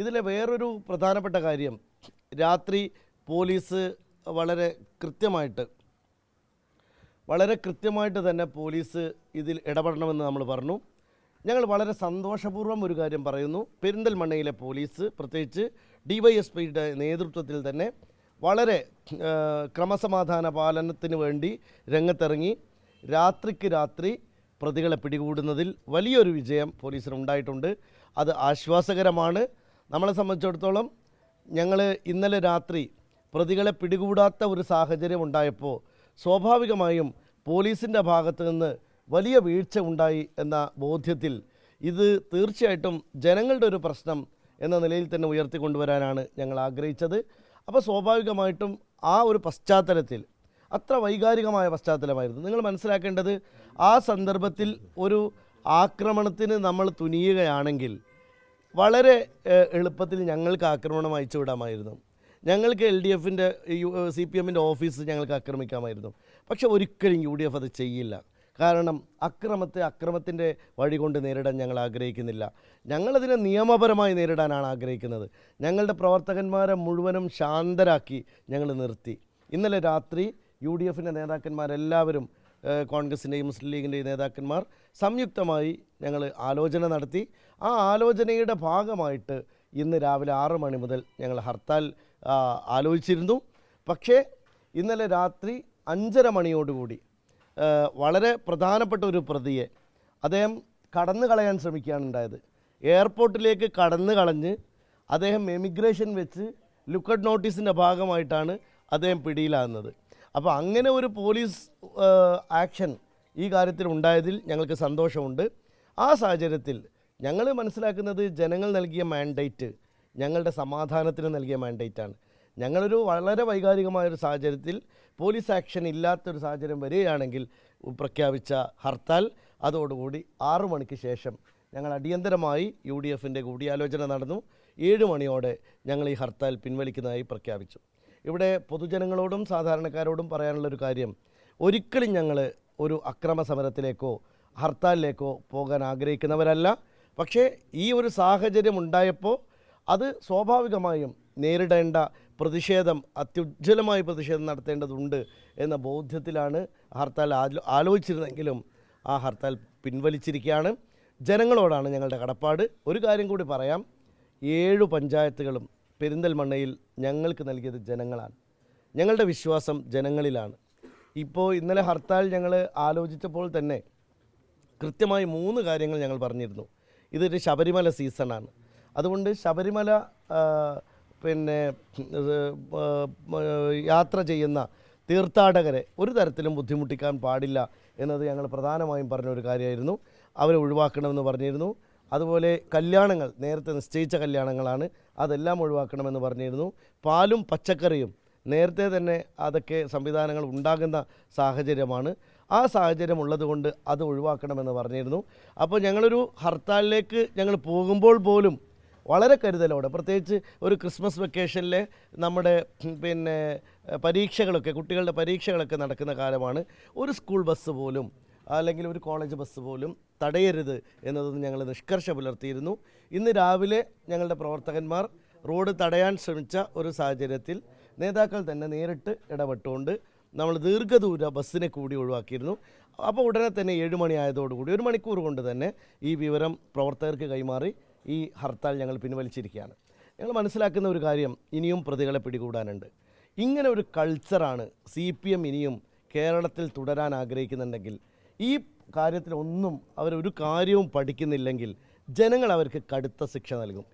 ഇതിലെ വേറൊരു പ്രധാനപ്പെട്ട കാര്യം രാത്രി പോലീസ് വളരെ കൃത്യമായിട്ട് വളരെ കൃത്യമായിട്ട് തന്നെ പോലീസ് ഇതിൽ ഇടപെടണമെന്ന് നമ്മൾ പറഞ്ഞു. ഞങ്ങൾ വളരെ സന്തോഷപൂർവം ഒരു കാര്യം പറയുന്നു. പെരിന്തൽമണ്ണയിലെ പോലീസ് പ്രത്യേകിച്ച് ഡിവൈഎസ്പിയുടെ നേതൃത്വത്തിൽ തന്നെ വളരെ ക്രമസമാധാന പാലനത്തിന് വേണ്ടി രംഗത്തിറങ്ങി. രാത്രിക്ക് രാത്രി പ്രതികളെ പിടികൂടുന്നതിൽ വലിയൊരു വിജയം പോലീസിന് ഉണ്ടായിട്ടുണ്ട് അത് ആശ്വാസകരമാണ്. നമ്മളെ സംബന്ധിച്ചിടത്തോളം ഞങ്ങൾ ഇന്നലെ രാത്രി പ്രതികളെ പിടികൂടാത്ത ഒരു സാഹചര്യം ഉണ്ടായപ്പോൾ സ്വാഭാവികമായും പോലീസിന്റെ ഭാഗത്ത് നിന്ന് വലിയ വീഴ്ച ഉണ്ടായി എന്ന ബോധ്യത്തിൽ ഇത് തീർച്ചയായിട്ടും ജനങ്ങളുടെ ഒരു പ്രശ്നം എന്ന നിലയിൽ തന്നെ ഉയർത്തിക്കൊണ്ടുവരാനാണ് ഞങ്ങൾ ആഗ്രഹിച്ചത്. അപ്പോൾ സ്വാഭാവികമായിട്ടും ആ ഒരു പശ്ചാത്തലത്തിൽ അത്ര വൈകാരികമായ പശ്ചാത്തലമായിരുന്നു. നിങ്ങൾ മനസ്സിലാക്കേണ്ടത് ആ സന്ദർഭത്തിൽ ഒരു ആക്രമണത്തിന് നമ്മൾ തുനിയുകയാണെങ്കിൽ വളരെ എളുപ്പത്തിൽ ഞങ്ങൾക്ക് ആക്രമണം അയച്ചു വിടാമായിരുന്നു. ഞങ്ങൾക്ക് എൽ ഡി എഫിന്റെ സി പി എമ്മിന്റെ ഓഫീസ് ഞങ്ങൾക്ക് ആക്രമിക്കാമായിരുന്നു. പക്ഷെ ഒരിക്കലും യു ഡി എഫ് അത് ചെയ്യില്ല. കാരണം അക്രമത്തെ അക്രമത്തിന്റെ വഴി കൊണ്ട് നേരിടാൻ ഞങ്ങൾ ആഗ്രഹിക്കുന്നില്ല. ഞങ്ങളതിനെ നിയമപരമായി നേരിടാനാണ് ആഗ്രഹിക്കുന്നത്. ഞങ്ങളുടെ പ്രവർത്തകന്മാരെ മുഴുവനും ശാന്തരാക്കി ഞങ്ങൾ നിർത്തി. ഇന്നലെ രാത്രി യു ഡി എഫിന്റെ നേതാക്കന്മാരെല്ലാവരും കോൺഗ്രസിന്റെയും മുസ്ലിം ലീഗിന്റെയും നേതാക്കന്മാർ സംയുക്തമായി ഞങ്ങൾ ആലോചന നടത്തി. ആ ആലോചനയുടെ ഭാഗമായിട്ട് ഇന്ന് രാവിലെ ആറ് മണി മുതൽ ഞങ്ങൾ ഹർത്താൽ ആലോചിച്ചിരുന്നു. പക്ഷേ ഇന്നലെ രാത്രി അഞ്ചര മണിയോടുകൂടി വളരെ പ്രധാനപ്പെട്ട ഒരു പ്രതിയെ അദ്ദേഹം കടന്നു കളയാൻ ശ്രമിക്കുകയാണ് ഉണ്ടായത്. എയർപോർട്ടിലേക്ക് കടന്നു കളഞ്ഞ് അദ്ദേഹം എമിഗ്രേഷൻ വെച്ച് ലുക്കഡ് നോട്ടീസിന്റെ ഭാഗമായിട്ടാണ് അദ്ദേഹം പിടിയിലാകുന്നത്. അപ്പോൾ അങ്ങനെ ഒരു പോലീസ് ആക്ഷൻ ഈ കാര്യത്തിൽ ഉണ്ടായതിൽ ഞങ്ങൾക്ക് സന്തോഷമുണ്ട്. ആ സാഹചര്യത്തിൽ ഞങ്ങൾ മനസ്സിലാക്കുന്നത് ജനങ്ങൾ നൽകിയ മാൻഡേറ്റ് ഞങ്ങളുടെ സമാധാനത്തിന് നൽകിയ മാൻഡേറ്റാണ് ഞങ്ങളൊരു വളരെ വൈകാരികമായൊരു സാഹചര്യത്തിൽ പോലീസ് ആക്ഷൻ ഇല്ലാത്തൊരു സാഹചര്യം വരികയാണെങ്കിൽ പ്രഖ്യാപിച്ച ഹർത്താൽ അതോടുകൂടി ആറു മണിക്ക് ശേഷം ഞങ്ങൾ അടിയന്തരമായി യു ഡി എഫിന്റെ കൂടിയാലോചന നടന്നു. ഏഴ് മണിയോടെ ഞങ്ങൾ ഈ ഹർത്താൽ പിൻവലിക്കുന്നതായി പ്രഖ്യാപിച്ചു. ഇവിടെ പൊതുജനങ്ങളോടും സാധാരണക്കാരോടും പറയാനുള്ളൊരു കാര്യം ഒരിക്കലും ഞങ്ങൾ ഒരു അക്രമ സമരത്തിലേക്കോ ഹർത്താലിലേക്കോ പോകാൻ ആഗ്രഹിക്കുന്നവരല്ല. പക്ഷേ ഈ ഒരു സാഹചര്യം ഉണ്ടായപ്പോൾ അത് സ്വാഭാവികമായും നേരിടേണ്ട പ്രതിഷേധം അത്യുജ്വലമായ പ്രതിഷേധം നടത്തേണ്ടതുണ്ട് എന്ന ബോധ്യത്തിലാണ് ഹർത്താൽ ആലോ ആലോചിച്ചിരുന്നെങ്കിലും ആ ഹർത്താൽ പിൻവലിച്ചിരിക്കുകയാണ്. ജനങ്ങളോടാണ് ഞങ്ങളുടെ കടപ്പാട്. ഒരു കാര്യം കൂടി പറയാം. ഏഴു പഞ്ചായത്തുകളും പെരിന്തൽമണ്ണയിൽ ഞങ്ങൾക്ക് നൽകിയത് ജനങ്ങളാണ്. ഞങ്ങളുടെ വിശ്വാസം ജനങ്ങളിലാണ്. ഇപ്പോൾ ഇന്നലെ ഹർത്താൽ ഞങ്ങൾ ആലോചിച്ചപ്പോൾ തന്നെ കൃത്യമായി മൂന്ന് കാര്യങ്ങൾ ഞങ്ങൾ പറഞ്ഞിരുന്നു. ഇതൊരു ശബരിമല സീസണാണ്. അതുകൊണ്ട് ശബരിമല പിന്നെ യാത്ര ചെയ്യുന്ന തീർത്ഥാടകരെ ഒരു തരത്തിലും ബുദ്ധിമുട്ടിക്കാൻ പാടില്ല എന്നത് ഞങ്ങൾ പ്രധാനമായും പറഞ്ഞ ഒരു കാര്യമായിരുന്നു. അവരെ ഒഴിവാക്കണമെന്ന് പറഞ്ഞിരുന്നു. അതുപോലെ കല്യാണങ്ങൾ നേരത്തെ നിശ്ചയിച്ച കല്യാണങ്ങളാണ് അതെല്ലാം ഒഴിവാക്കണമെന്ന് പറഞ്ഞിരുന്നു. പാലും പച്ചക്കറിയും നേരത്തെ തന്നെ അതൊക്കെ സംവിധാനങ്ങൾ ഉണ്ടാകുന്ന സാഹചര്യമാണ്. ആ സാഹചര്യം ഉള്ളതുകൊണ്ട് അത് ഒഴിവാക്കണമെന്ന് പറഞ്ഞിരുന്നു. അപ്പോൾ ഞങ്ങളൊരു ഹർത്താലിലേക്ക് ഞങ്ങൾ പോകുമ്പോൾ പോലും വളരെ കരുതലോടെ പ്രത്യേകിച്ച് ഒരു ക്രിസ്മസ് വെക്കേഷനിലെ നമ്മുടെ പിന്നെ പരീക്ഷകളൊക്കെ കുട്ടികളുടെ പരീക്ഷകളൊക്കെ നടക്കുന്ന കാലമാണ്. ഒരു സ്കൂൾ ബസ് പോലും അല്ലെങ്കിൽ ഒരു കോളേജ് ബസ് പോലും തടയരുത് എന്നതൊന്ന് ഞങ്ങൾ നിഷ്കർഷ പുലർത്തിയിരുന്നു. ഇന്ന് രാവിലെ ഞങ്ങളുടെ പ്രവർത്തകന്മാർ റോഡ് തടയാൻ ശ്രമിച്ച ഒരു സാഹചര്യത്തിൽ നേതാക്കൾ തന്നെ നേരിട്ട് ഇടപെട്ടുകൊണ്ട് നമ്മൾ ദീർഘദൂര ബസ്സിനെ കൂടി ഒഴിവാക്കിയിരുന്നു. അപ്പോൾ ഉടനെ തന്നെ ഏഴ് മണിയായതോടുകൂടി ഒരു മണിക്കൂർ കൊണ്ട് തന്നെ ഈ വിവരം പ്രവർത്തകർക്ക് കൈമാറി ഈ ഹർത്താൽ ഞങ്ങൾ പിൻവലിച്ചിരിക്കുകയാണ്. ഞങ്ങൾ മനസ്സിലാക്കുന്ന ഒരു കാര്യം ഇനിയും പ്രതികളെ പിടികൂടാനുണ്ട്. ഇങ്ങനെ ഒരു കൾച്ചറാണ് സി പി എം ഇനിയും കേരളത്തിൽ തുടരാൻ ആഗ്രഹിക്കുന്നുണ്ടെങ്കിൽ ഈ കാര്യത്തിലൊന്നും അവരൊരു കാര്യവും പഠിക്കുന്നില്ലെങ്കിൽ ജനങ്ങൾ അവർക്ക് കടുത്ത ശിക്ഷ നൽകും.